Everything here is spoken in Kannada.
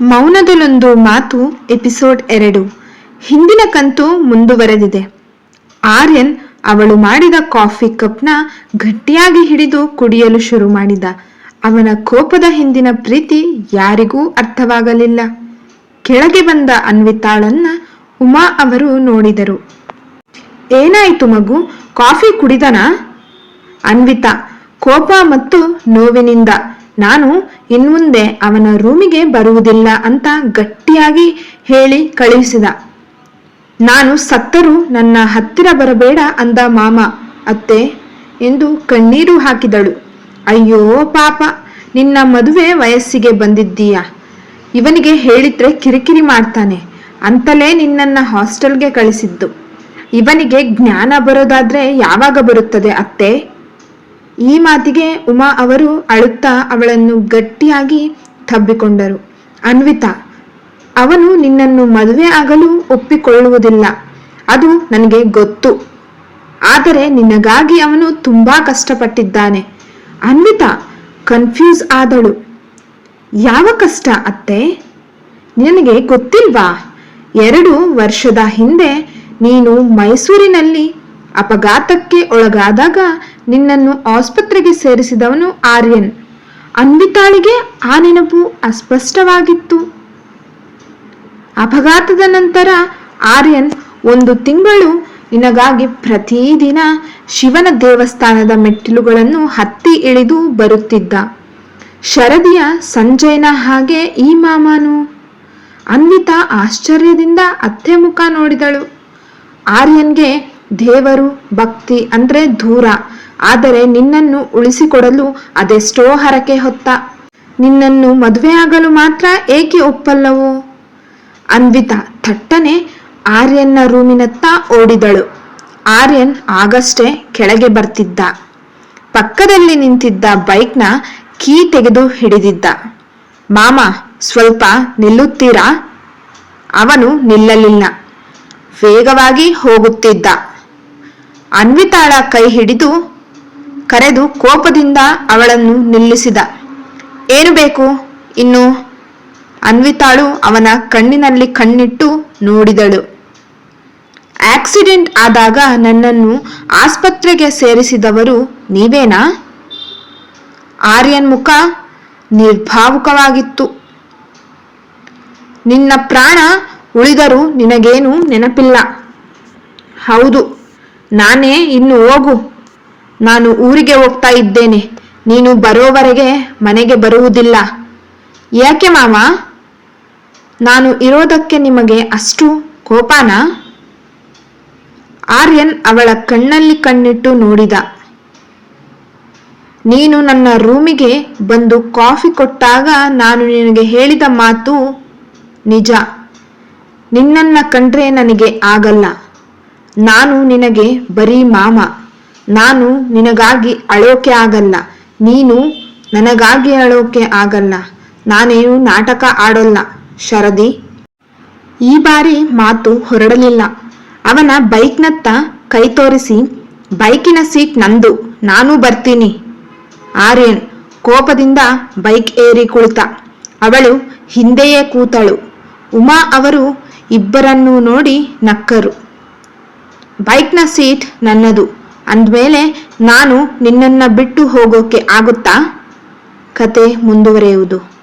ಮೌನದಲ್ಲೊಂದು ಮಾತು ಎಪಿಸೋಡ್ ಎರಡು. ಹಿಂದಿನ ಕಂತು ಮುಂದುವರೆದಿದೆ. ಆರ್ಯನ್ ಅವಳು ಮಾಡಿದ ಕಾಫಿ ಕಪ್ನ ಗಟ್ಟಿಯಾಗಿ ಹಿಡಿದು ಕುಡಿಯಲು ಶುರು ಮಾಡಿದ. ಅವನ ಕೋಪದ ಹಿಂದಿನ ಪ್ರೀತಿ ಯಾರಿಗೂ ಅರ್ಥವಾಗಲಿಲ್ಲ. ಕೆಳಗೆ ಬಂದ ಅನ್ವಿತಾಳನ್ನ ಉಮಾ ಅವರು ನೋಡಿದರು. ಏನಾಯಿತು ಮಗು, ಕಾಫಿ ಕುಡಿದನಾ? ಅನ್ವಿತಾ, ಕೋಪ ಮತ್ತು ನೋವಿನಿಂದ ನಾನು ಇನ್ಮುಂದೆ ಅವನ ರೂಮಿಗೆ ಬರುವುದಿಲ್ಲ ಅಂತ ಗಟ್ಟಿಯಾಗಿ ಹೇಳಿ ಕಳುಹಿಸಿದ. ನಾನು ಸತ್ತರೂ ನನ್ನ ಹತ್ತಿರ ಬರಬೇಡ ಅಂದ ಮಾಮ. ಅತ್ತೆ, ಎಂದು ಕಣ್ಣೀರು ಹಾಕಿದಳು. ಅಯ್ಯೋ ಪಾಪ, ನಿನ್ನ ಮದುವೆ ವಯಸ್ಸಿಗೆ ಬಂದಿದ್ದೀಯ? ಇವನಿಗೆ ಹೇಳಿದ್ರೆ ಕಿರಿಕಿರಿ ಮಾಡ್ತಾನೆ. ಅಂತಲೇ ನಿನ್ನನ್ನ ಹಾಸ್ಟೆಲ್ಗೆ ಕಳಿಸಿದ್ದು. ಇವನಿಗೆ ಜ್ಞಾನ ಬರೋದಾದ್ರೆ ಯಾವಾಗ ಬರುತ್ತದೆ ಅತ್ತೆ? ಈ ಮಾತಿಗೆ ಉಮಾ ಅವರು ಅಳುತ್ತಾ ಅವಳನ್ನು ಗಟ್ಟಿಯಾಗಿ ತಬ್ಬಿಕೊಂಡರು. ಅನ್ವಿತಾ, ಅವನು ನಿನ್ನನ್ನು ಮದುವೆ ಆಗಲು ಒಪ್ಪಿಕೊಳ್ಳುವುದಿಲ್ಲ. ಅದು ನನಗೆ ಗೊತ್ತು. ಆದರೆ ನಿನಗಾಗಿ ಅವನು ತುಂಬಾ ಕಷ್ಟಪಟ್ಟಿದ್ದಾನೆ. ಅನ್ವಿತಾ, ಕನ್ಫ್ಯೂಸ್ ಆದಳು. ಯಾವ ಕಷ್ಟ ಅತ್ತೆ? ನಿನಗೆ ಗೊತ್ತಿಲ್ವಾ? ಎರಡು ವರ್ಷದ ಹಿಂದೆ ನೀನು ಮೈಸೂರಿನಲ್ಲಿ ಅಪಘಾತಕ್ಕೆ ಒಳಗಾದಾಗ ನಿನ್ನನ್ನು ಆಸ್ಪತ್ರೆಗೆ ಸೇರಿಸಿದವನು ಆರ್ಯನ್. ಅನ್ವಿತಾಳಿಗೆ ಆ ನೆನಪು ಅಸ್ಪಷ್ಟವಾಗಿತ್ತು. ಅಪಘಾತದ ನಂತರ ಆರ್ಯನ್ ಒಂದು ತಿಂಗಳು ನಿನಗಾಗಿ ಪ್ರತಿದಿನ ಶಿವನ ದೇವಸ್ಥಾನದ ಮೆಟ್ಟಿಲುಗಳನ್ನು ಹತ್ತಿ ಇಳಿದು ಬರುತ್ತಿದ್ದ. ಶರದಿಯ ಸಂಜಯನ ಹಾಗೆ ಈ ಮಾಮಾನು. ಅನ್ವಿತಾ ಆಶ್ಚರ್ಯದಿಂದ ಅತ್ತೆ ಮುಖ ನೋಡಿದಳು. ಆರ್ಯನ್ಗೆ ದೇವರು, ಭಕ್ತಿ ಅಂದ್ರೆ ದೂರ. ಆದರೆ ನಿನ್ನನ್ನು ಉಳಿಸಿಕೊಡಲು ಅದೆಷ್ಟೋ ಹರಕೆ ಹೊತ್ತ. ನಿನ್ನನ್ನು ಮದುವೆಯಾಗಲು ಮಾತ್ರ ಏಕೆ ಒಪ್ಪಲ್ಲವೋ? ಅನ್ವಿತಾ ಥಟ್ಟನೆ ಆರ್ಯನ್ನ ರೂಮಿನತ್ತ ಓಡಿದಳು. ಆರ್ಯನ್ ಆಗಷ್ಟೇ ಕೆಳಗೆ ಬರ್ತಿದ್ದ. ಪಕ್ಕದಲ್ಲಿ ನಿಂತಿದ್ದ ಬೈಕ್ನ ಕೀ ತೆಗೆದು ಹಿಡಿದಿದ್ದ. ಮಾಮ, ಸ್ವಲ್ಪ ನಿಲ್ಲುತ್ತೀರಾ? ಅವನು ನಿಲ್ಲಲಿಲ್ಲ. ವೇಗವಾಗಿ ಹೋಗುತ್ತಿದ್ದ. ಅನ್ವಿತಾಳ ಕೈ ಹಿಡಿದು ಕರೆದು ಕೋಪದಿಂದ ಅವಳನ್ನು ನಿಲ್ಲಿಸಿದ. ಏನು ಬೇಕು ಇನ್ನು ಅನ್ವಿತಾಳು ಅವನ ಕಣ್ಣಿನಲ್ಲಿ ಕಣ್ಣಿಟ್ಟು ನೋಡಿದಳು. ಆಕ್ಸಿಡೆಂಟ್ ಆದಾಗ ನನ್ನನ್ನು ಆಸ್ಪತ್ರೆಗೆ ಸೇರಿಸಿದವರು ನೀವೇನಾ ಆರ್ಯನ್ ಮುಖ ನಿರ್ಭಾವುಕವಾಗಿತ್ತು. ನಿನ್ನ ಪ್ರಾಣ ಉಳಿದರೂ ನಿನಗೇನು ನೆನಪಿಲ್ಲ ಹೌದು. ನಾನೇ ಇನ್ನು ಹೋಗು. ನಾನು ಊರಿಗೆ ಹೋಗ್ತಾ ಇದ್ದೇನೆ. ನೀನು ಬರೋವರೆಗೆ ಮನೆಗೆ ಬರುವುದಿಲ್ಲ. ಯಾಕೆ ಮಾಮ ನಾನು ಇರೋದಕ್ಕೆ ನಿಮಗೆ ಅಷ್ಟು ಕೋಪಾನ? ಆರ್ಯನ್ ಅವಳ ಕಣ್ಣಲ್ಲಿ ಕಣ್ಣಿಟ್ಟು ನೋಡಿದ. ನೀನು ನನ್ನ ರೂಮಿಗೆ ಬಂದು ಕಾಫಿ ಕೊಟ್ಟಾಗ ನಾನು ನಿನಗೆ ಹೇಳಿದ ಮಾತು ನಿಜ. ನಿನ್ನನ್ನ ಕಂಡ್ರೆ ನನಗೆ ಆಗಲ್ಲ. ನಾನು ನಿನಗೆ ಬರೀ ಮಾಮ. ನಾನು ನಿನಗಾಗಿ ಅಳೋಕೆ ಆಗಲ್ಲ. ನೀನು ನನಗಾಗಿ ಅಳೋಕೆ ಆಗಲ್ಲ. ನಾನೇನು ನಾಟಕ ಆಡೋಲ್ಲ. ಶರದಿ. ಈ ಬಾರಿ ಮಾತು ಹೊರಡಲಿಲ್ಲ. ಅವನ ಬೈಕ್ನತ್ತ ಕೈ ತೋರಿಸಿ, ಬೈಕಿನ ಸೀಟ್ ನಂದು, ನಾನು ಬರ್ತೀನಿ. ಆರ್ಯನ್ ಕೋಪದಿಂದ ಬೈಕ್ ಏರಿ ಕುಳಿತ. ಅವಳು ಹಿಂದೆಯೇ ಕೂತಳು. ಉಮಾ ಅವರು ಇಬ್ಬರನ್ನೂ ನೋಡಿ ನಕ್ಕರು. ಬೈಕ್ನ ಸೀಟ್ ನನ್ನದು. ಅಂದಮೇಲೆ ನಾನು ನಿನ್ನನ್ನು ಬಿಟ್ಟು ಹೋಗೋಕೆ ಆಗುತ್ತಾ? ಕತೆ ಮುಂದುವರೆಯುವುದು.